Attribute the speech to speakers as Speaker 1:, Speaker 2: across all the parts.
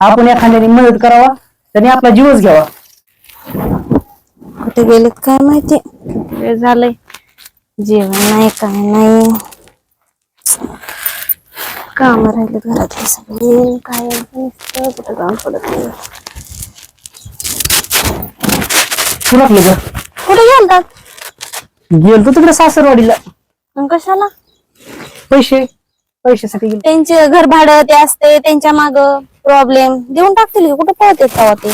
Speaker 1: आपण एखाद्याने मदत करावा त्याने आपला जीवच घ्यावा.
Speaker 2: कुठे गेलेत काय माहिती? वेळ झालंय. जेवण नाही काय नाही. काम राहिलेत घरातले सगळे. काय नुसतं कुठं काम पडत नाही.
Speaker 1: तुला घर?
Speaker 2: कुठे गेलतात?
Speaker 1: गेलतो तिकडे सासरवाडीला.
Speaker 2: मग कशाला?
Speaker 1: पैसे पैशासाठी गेलो
Speaker 2: त्यांचे घर भाडं ते असते त्यांच्या माग. प्रॉब्लेम देऊन टाकतील की कुठे पळत येत तेव्हा ते?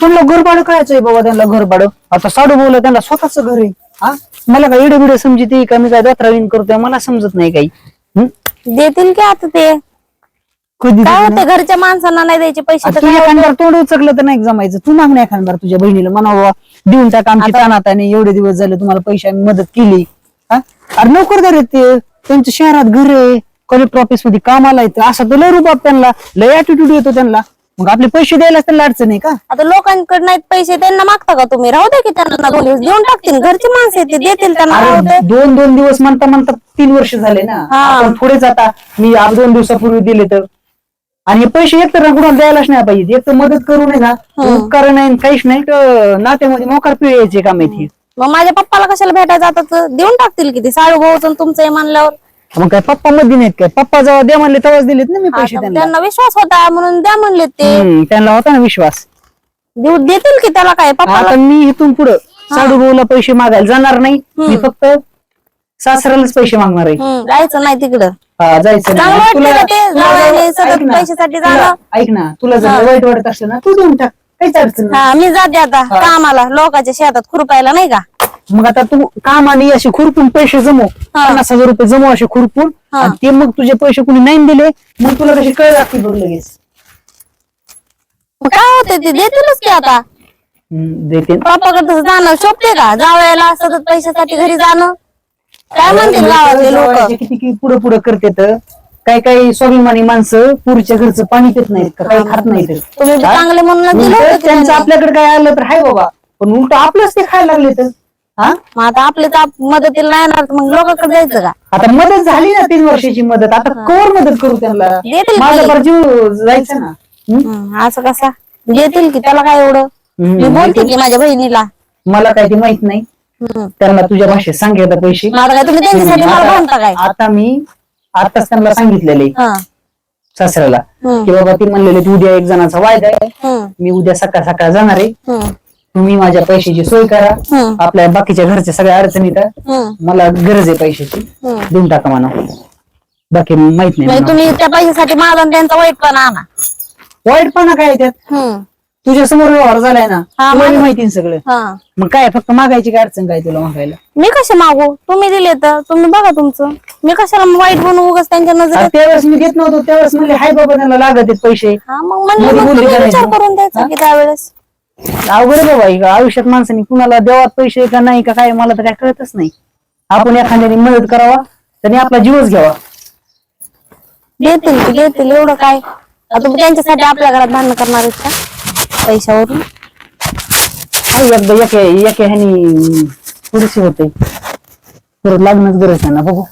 Speaker 1: म्हणलं घर भाडं करायचंय बाबा त्यांना घर भाडं आता साडू बोल त्यांना स्वतःच घर आहे. हा? मला काय इडे बिडे समजते का मी काय दत्रावीन करतोय मला समजत नाही काही. हं?
Speaker 2: देतील की आता ते?
Speaker 1: कधी
Speaker 2: काय? होतं घरच्या माणसांना नाही द्यायचे पैसे तर
Speaker 1: तू
Speaker 2: काय होतं?
Speaker 1: एखाद्यावर तोंड उचकलं तर नाही जमायचं. तू माग नाही एखाद्यावर तुझ्या बहिणीला. म्हणावं देऊन टाक आमची तानाताने एवढे दिवस झाले तुम्हाला पैसे आम्ही मदत केली. हा? अरे नोकरदार आहेत ते. त्यांच्या शहरात घर आहे. कलेक्टर ऑफिसमध्ये कामाला येतं. असं तर लय रुबाब त्यांना लय ऍटिट्यूड येतो त्यांना. मग आपले पैसे द्यायला त्यांना अडचण आहे का?
Speaker 2: आता लोकांकडे नाहीत पैसे त्यांना मागता का तुम्ही? राहू द्या की त्यांना दोन दिवस देऊन टाकतील. घरचे माणसं आहेत ते देतील त्यांना राहू
Speaker 1: अरे
Speaker 2: दे.
Speaker 1: दोन दोन दिवस म्हणता म्हणता तीन वर्ष झाले ना.
Speaker 2: हा.
Speaker 1: आपण पुढेच आता मी आज दोन दिवसापूर्वी दिले तर. आणि हे पैसे एक तर कुणाला द्यायलाच नाही पाहिजे एक तर मदत करू नये ना. उपकार नाही काहीच नाही. तर नात्यामध्ये मोकार पिळायचे काम आहे
Speaker 2: मग माझ्या पप्पाला कशाला जातात? तर देऊन टाकतील किती? साडू भाऊच तुमचं हे म्हणल्यावर.
Speaker 1: मग काय पप्पा मध्ये नाहीत काय? पप्पा जेव्हा द्या म्हणले तेव्हाच दिलेत ना मी पैसे
Speaker 2: आता
Speaker 1: त्यांना.
Speaker 2: त्यांना विश्वास होता म्हणून द्या म्हणले ते.
Speaker 1: हम्म, त्यांना होता ना विश्वास.
Speaker 2: देऊ देतील की त्याला काय? पप्पाला?
Speaker 1: आता मी इथून पुढं साडू भाऊला पैसे मागायला जाणार नाही. मी फक्त सासऱ्यालाच पैसे मागणार आहे.
Speaker 2: हम्म, जायचं नाही तिकडं.
Speaker 1: हा, जायचं
Speaker 2: चांगलं
Speaker 1: नाही.
Speaker 2: वाटतं का ते?
Speaker 1: तुला-
Speaker 2: जावयाने सतत
Speaker 1: ऐक ना,
Speaker 2: पैशासाठी
Speaker 1: तुला-
Speaker 2: जाणं?
Speaker 1: ऐक ना. तुला जर वाईट वाटत असलं ना तू देऊन टाक. काहीच अडचण नाही.
Speaker 2: हा मी जाते आता कामाला लोकांच्या शेतात खुरपायला नाही का?
Speaker 1: मग आता तू काम आणि असे खुरपून पैसे जमव. पन्नास हजार रुपये जमव असे खुरपून. आणि ते मग तुझे पैसे कुणी नाही दिले मग तुला कशी कळ लागते बघ लगेच?
Speaker 2: मग काय होते ते देतीलच की आता.
Speaker 1: हम्म, देते.
Speaker 2: पप्पाकडे तसं जाणं शोभते का? जावयाला सतत पैशासाठी घरी जाणं. काय म्हणतील गावातले लोक?
Speaker 1: किती किती पुढे पुढे करतेत. काही काही स्वाभिमानी माणसं पुरीच्या घरचं पाणी पित नाहीत का काही खात नाहीत.
Speaker 2: तुम्ही बी चांगले म्हणून दिलं
Speaker 1: उलटं
Speaker 2: होतं की
Speaker 1: त्यांचं. आपल्याकडे काय आलं तर हाय बाबा. पण उलट आपलंच ते खायला लागले तर हा?
Speaker 2: मग आता आपले तर आप- मदतीला नाही येणार तर मग लोकांकडे जायचं का?
Speaker 1: आता मदत झाली ना तीन वर्षाची मदत. आता कवर मदत करू त्यांना?
Speaker 2: देतील
Speaker 1: माझा
Speaker 2: की.
Speaker 1: पर जीव जायचं ना. हम्म?
Speaker 2: असं कसा? देतील की त्याला काय एवढं?
Speaker 1: हम्म,
Speaker 2: मी बोलते की माझ्या बहिणीला.
Speaker 1: मला काय ते माहीत नाही. त्यांना तुझ्या भाषेत सांगितलं पैसे.
Speaker 2: मग आता काय तुम्ही त्यांच्यासाठी मला
Speaker 1: आता
Speaker 2: भांडता काय?
Speaker 1: आता मी आताच त्यांना सांगितलेले
Speaker 2: हा.
Speaker 1: सासऱ्याला. की बाबा ती म्हणलेले की उद्या एक जणांचा वायदा आहे. मी उद्या सकाळ सकाळ जाणार आहे. तुम्ही माझ्या पैशाची सोय करा. आपल्या बाकीच्या घरच्या सगळ्या अडचणीत आहे. मला गरज आहे पैशाची. देऊन टाका म्हणा. बाकी माहीत नाही
Speaker 2: म्हणजे
Speaker 1: म्हणा.
Speaker 2: तुम्ही त्या पैशासाठी माझा आणि त्यांचा वाईटपणा आणा.
Speaker 1: वाईटपणा काय आहे त्यात? तुझ्या समोर व्यवहार झालाय ना
Speaker 2: हा,
Speaker 1: तुला बी
Speaker 2: माझं-
Speaker 1: माहिती आहे सगळं.
Speaker 2: हा.
Speaker 1: मग काय फक्त मागायची काय अडचण काय तुला मागायला?
Speaker 2: मी कसे मागू? तुम्ही दिले तर. तुम्ही बघा तुमचं. मी कशाला वाईट बनवू उगाच त्यांच्या
Speaker 1: आता
Speaker 2: नजरेत
Speaker 1: त्यावेळेस मी देत नव्हतो. त्यावेळेस म्हणले हाय बाबा त्यांना लागत आहेत पैसे.
Speaker 2: हा मग म्हणजे
Speaker 1: मध्ये
Speaker 2: मग
Speaker 1: बोलली
Speaker 2: तुम्ही
Speaker 1: का
Speaker 2: विचार
Speaker 1: नाही?
Speaker 2: करून द्यायचा की त्यावेळेस.
Speaker 1: अवघड आहे बाबा हे आयुष्यात माणसाने कुणाला देवात पैसे का नाही का काय मला तर काय कळतच नाही. आपण एखाद्याने मदत करावा त्याने आपला जीवच घ्यावा.
Speaker 2: देतील की देतील एवढं काय? आता तुम्ही त्यांच्यासाठी आपल्या घरात भांडण करणार आहेत का? पैशावरून?
Speaker 1: एकदा एके एके ह्यानी पुरेसे होते. परत लागणंच गरज आहे ना बघू.